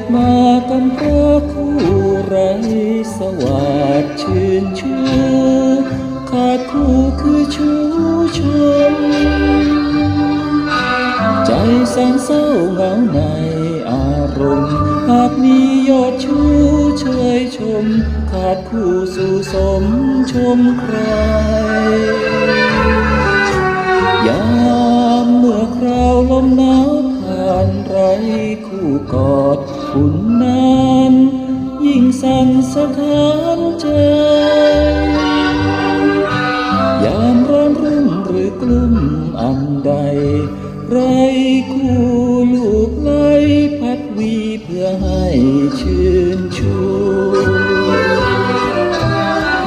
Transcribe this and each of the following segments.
ดมากำพร้าคู่ไรสวัสดชื่นชูขาดคู่คือชูชมใจแสนเศร้าเหงาในอารมณ์หากมียอดชูเชยชม ขาดคู่สู่สมชมใคร นาน ยิ่งสั่นสะท้านใจ ยามร้อนรุ่มหรือกลุ่มอันใด ไรคู่ลูกไหลพัดวีเพื่อให้ชื่นชู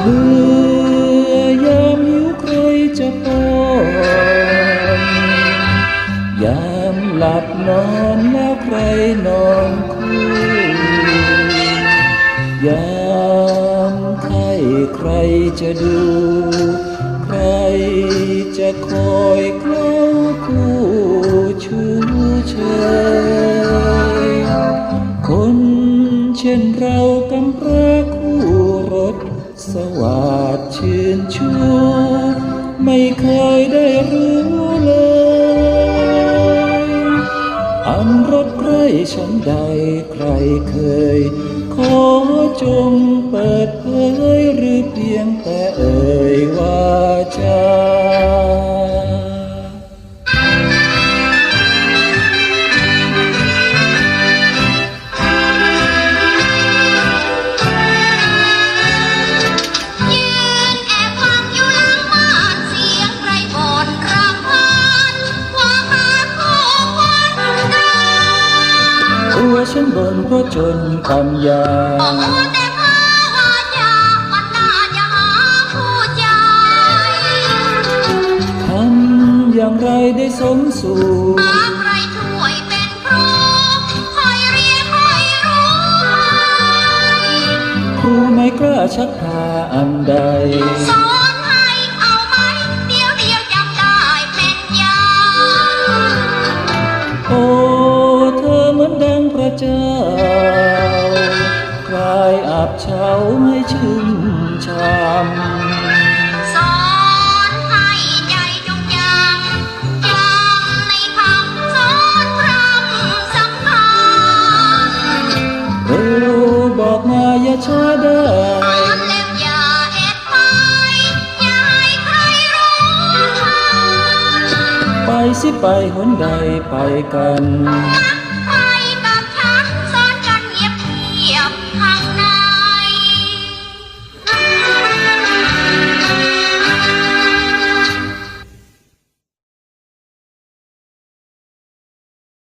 เมื่อ ยามหลับนอนแล้วใครนอนคู่ยามใครใครจะดู ใครจะคอยเคล้าคู่ชูเชยคนเช่นเรากำพร้าคู่รถ สวัสดชื่นชู ไม่เคยันรถใครฉันใดใครเคย ขอจงเปิดเผยหรือเพียงแต่เอ่ พระจนคำยาบอกว่าแต่ภาวาจาวันหน้าจะหาผู้ใจทำอย่างไรได้สมสู่หาใครช่วยเป็นครูคอยเรียคอยรู้ครูไม่กล้าชักพาอันใด บเช้าให้ชื่นชมสอนให้ใจจงจำจำในคำสอนพร่ำสำคัญเร็วบอกมาอย่าช้าได้สอนแล้วอย่าแอบไปอย่าให้ใครรู้ทันไปสิไปหนใดไปกันมั